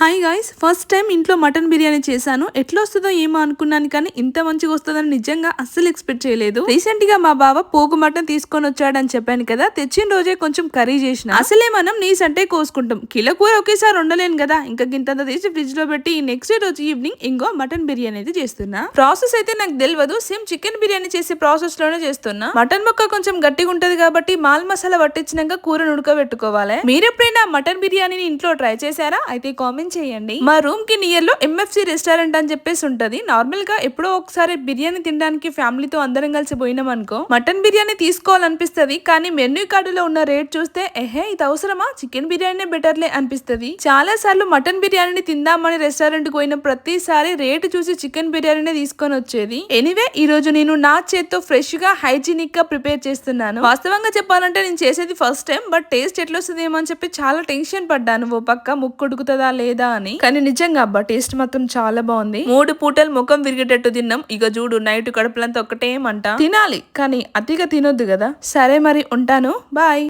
Hi guys first time ఇంట్లో mutton biryani చేశాను. ఎట్లా వస్తుందో ఏమో అనుకున్నాను కానీ ఇంత మంచిగా వస్తుందని నిజంగా అస్సలు ఎక్స్పెక్ట్ చేయలేదు. రీసెంట్గా మా బావ పోగు మటన్ తీసుకొని వచ్చాడని చెప్పాను కదా తెచ్చిన రోజే కొంచెం కర్రీ చేసిన. అసలే మనం నీస్ అంటే కోసుకుంటాం. కిలో కూర ఒకేసారి ఉండలేను కదా ఇంకా గింతంత తీసి ఫ్రిడ్జ్లో పెట్టి నెక్స్ట్ డే రోజు ఈవినింగ్ ఇంకో మటన్ బిర్యానీ అయితే చేస్తున్నా. ప్రాసెస్ అయితే నాకు తెలియదు సేమ్ చికెన్ బిర్యానీ చేసే ప్రాసెస్లోనే చేస్తున్నా. మటన్ ముక్క కొంచెం గట్టిగా ఉంటది కాబట్టి మాల్ మసాలా పట్టించినాక కూరను ఉడకబెట్టుకోవాలి మీరు ఎప్పుడైనా మటన్ బిర్యానీని ఇంట్లో ట్రై చేశారా? అయితే కామెంట్ చేయండి. మా రూమ్కి నియర్లో ఎంఎఫ్సి రెస్టారెంట్ అని చెప్పేసి ఉంటది. నార్మల్గా ఎప్పుడో ఒకసారి బిర్యానీ తినడానికి ఫ్యామిలీతో అందరం కలిసి పోయినాం అనుకో మటన్ బిర్యానీ తీసుకోవాలనిపిస్తుంది. కానీ మెన్యూ కార్డులో ఉన్న రేట్ చూస్తే ఎహే ఇది అవసరమా? చికెన్ బిర్యానీ బెటర్లే అనిపిస్తుంది. చాలా సార్లు మటన్ బిర్యానీని తిందామని రెస్టారెంట్ పోయిన ప్రతిసారి రేటు చూసి చికెన్ బిర్యానీనే తీసుకొని వచ్చేది. ఎనీవే ఈ రోజు నేను నా చేత్తో ఫ్రెష్గా హైజీనిక్గా ప్రిపేర్ చేస్తున్నాను. వాస్తవంగా చెప్పాలంటే నేను చేసేది ఫస్ట్ టైం బట్ టేస్ట్ ఎట్లా వస్తుందేమో అని చెప్పి చాలా టెన్షన్ పడ్డాను. ఓ పక్క ముక్కు ఉడుకుతుందా లేదా అని. కానీ నిజంగా అబ్బా టేస్ట్ మాత్రం చాలా బాగుంది. మూడు పూటలు ముఖం విరిగేటట్టు తిన్నాం. ఇక చూడు నైట్ కడుపులంతా ఒకటేమంట తినాలి కానీ అతిగా తినొద్దు కదా. సరే మరి ఉంటాను. బాయ్.